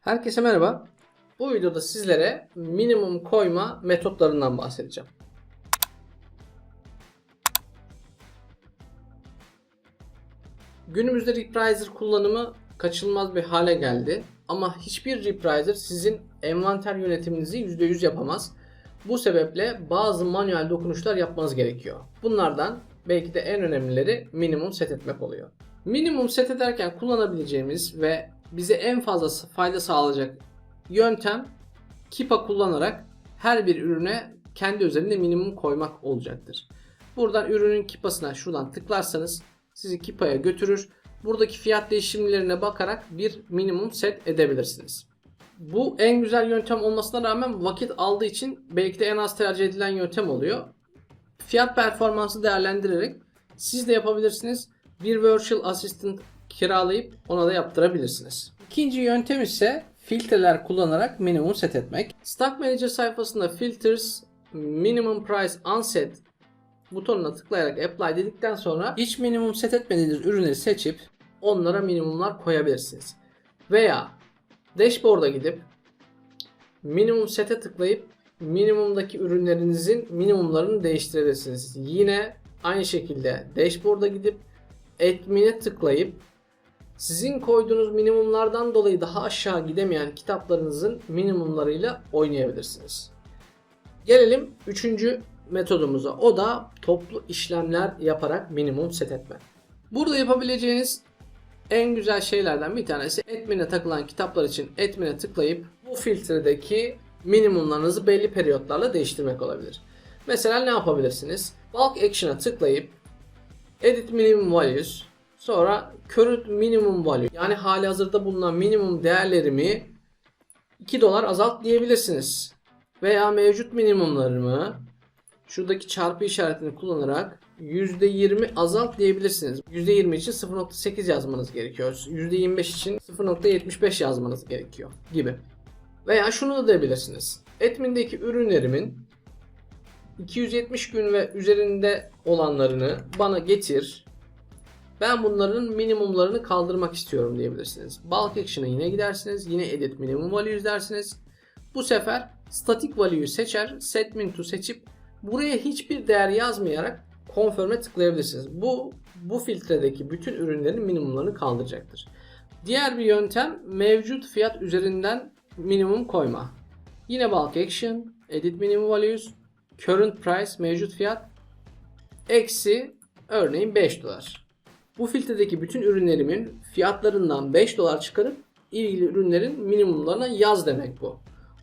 Herkese merhaba. Bu videoda sizlere minimum koyma metotlarından bahsedeceğim. Günümüzde Repriser kullanımı kaçınılmaz bir hale geldi. Ama hiçbir Repriser sizin envanter yönetiminizi %100 yapamaz. Bu sebeple bazı manuel dokunuşlar yapmanız gerekiyor. Bunlardan belki de en önemlileri minimum set etmek oluyor. Minimum set ederken kullanabileceğimiz ve bize en fazla fayda sağlayacak yöntem Kipa kullanarak her bir ürüne kendi üzerinde minimum koymak olacaktır. Buradan ürünün kipasına şuradan tıklarsanız sizi kipaya götürür. Buradaki fiyat değişimlerine bakarak bir minimum set edebilirsiniz. Bu en güzel yöntem olmasına rağmen vakit aldığı için belki de en az tercih edilen yöntem oluyor. Fiyat performansı değerlendirerek siz de yapabilirsiniz. Bir virtual assistant kiralayıp ona da yaptırabilirsiniz. İkinci yöntem ise filtreler kullanarak minimum set etmek. Stock Manager sayfasında filters minimum price unset butonuna tıklayarak apply dedikten sonra hiç minimum set etmediğiniz ürünleri seçip onlara minimumlar koyabilirsiniz. Veya dashboard'a gidip minimum sete tıklayıp minimumdaki ürünlerinizin minimumlarını değiştirebilirsiniz. Yine aynı şekilde dashboard'a gidip admin'e tıklayıp sizin koyduğunuz minimumlardan dolayı daha aşağı gidemeyen kitaplarınızın minimumlarıyla oynayabilirsiniz. Gelelim üçüncü metodumuza. O da toplu işlemler yaparak minimum set etme. Burada yapabileceğiniz en güzel şeylerden bir tanesi admin'e takılan kitaplar için admin'e tıklayıp bu filtredeki minimumlarınızı belli periyotlarla değiştirmek olabilir. Mesela ne yapabilirsiniz? Bulk Action'a tıklayıp Edit Minimum Values Sonra current minimum value yani hali hazırda bulunan minimum değerlerimi 2 dolar azalt diyebilirsiniz. Veya mevcut minimumlarımı şuradaki çarpı işaretini kullanarak %20 azalt diyebilirsiniz. %20 için 0.8 yazmanız gerekiyor. %25 için 0.75 yazmanız gerekiyor gibi. Veya şunu da diyebilirsiniz. Admin'deki ürünlerimin 270 gün ve üzerinde olanlarını bana getir. Ben bunların minimumlarını kaldırmak istiyorum diyebilirsiniz. Bulk Action'a yine gidersiniz. Yine Edit Minimum Value dersiniz. Bu sefer Static Value'yu seçer. Set Min to seçip buraya hiçbir değer yazmayarak Confirm'e tıklayabilirsiniz. Bu bu filtredeki bütün ürünlerin minimumlarını kaldıracaktır. Diğer bir yöntem mevcut fiyat üzerinden minimum koyma. Yine Bulk Action, Edit Minimum Values, Current Price mevcut fiyat eksi örneğin 5 dolar. Bu filtredeki bütün ürünlerimin fiyatlarından 5 dolar çıkarıp ilgili ürünlerin minimumlarına yaz demek bu.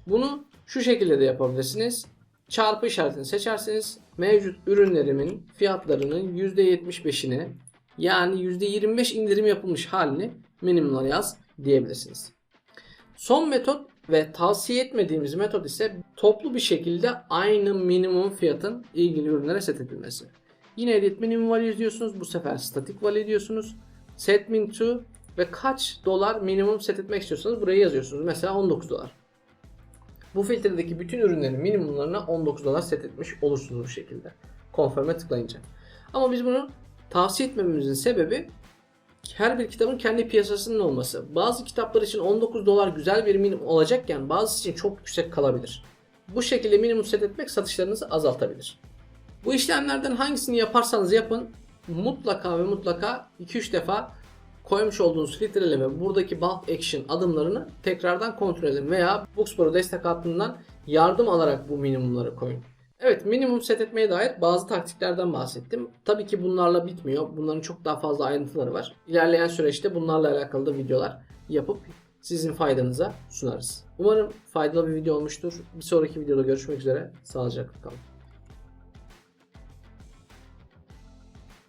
Bunu şu şekilde de yapabilirsiniz. Çarpı işaretini seçerseniz mevcut ürünlerimin fiyatlarının %75'ini yani %25 indirim yapılmış halini minimumlara yaz diyebilirsiniz. Son metot ve tavsiye etmediğimiz metot ise toplu bir şekilde aynı minimum fiyatın ilgili ürünlere set edilmesi. Yine edit minimum value diyorsunuz. Bu sefer statik value diyorsunuz. Set min to ve kaç dolar minimum set etmek istiyorsanız buraya yazıyorsunuz. Mesela 19 dolar. Bu filtredeki bütün ürünlerin minimumlarına 19 dolar set etmiş olursunuz bu şekilde. Confirm'e tıklayınca. Ama biz bunu tavsiye etmememizin sebebi her bir kitabın kendi piyasasının olması. Bazı kitaplar için 19 dolar güzel bir minimum olacakken bazısı için çok yüksek kalabilir. Bu şekilde minimum set etmek satışlarınızı azaltabilir. Bu işlemlerden hangisini yaparsanız yapın mutlaka ve mutlaka 2-3 defa koymuş olduğunuz filtreleme buradaki bulk action adımlarını tekrardan kontrol edin veya Bookspro destek hattından yardım alarak bu minimumları koyun. Evet minimum set etmeye dair bazı taktiklerden bahsettim. Tabii ki bunlarla bitmiyor. Bunların çok daha fazla ayrıntıları var. İlerleyen süreçte bunlarla alakalı da videolar yapıp sizin faydanıza sunarız. Umarım faydalı bir video olmuştur. Bir sonraki videoda görüşmek üzere. Sağlıcakla kalın.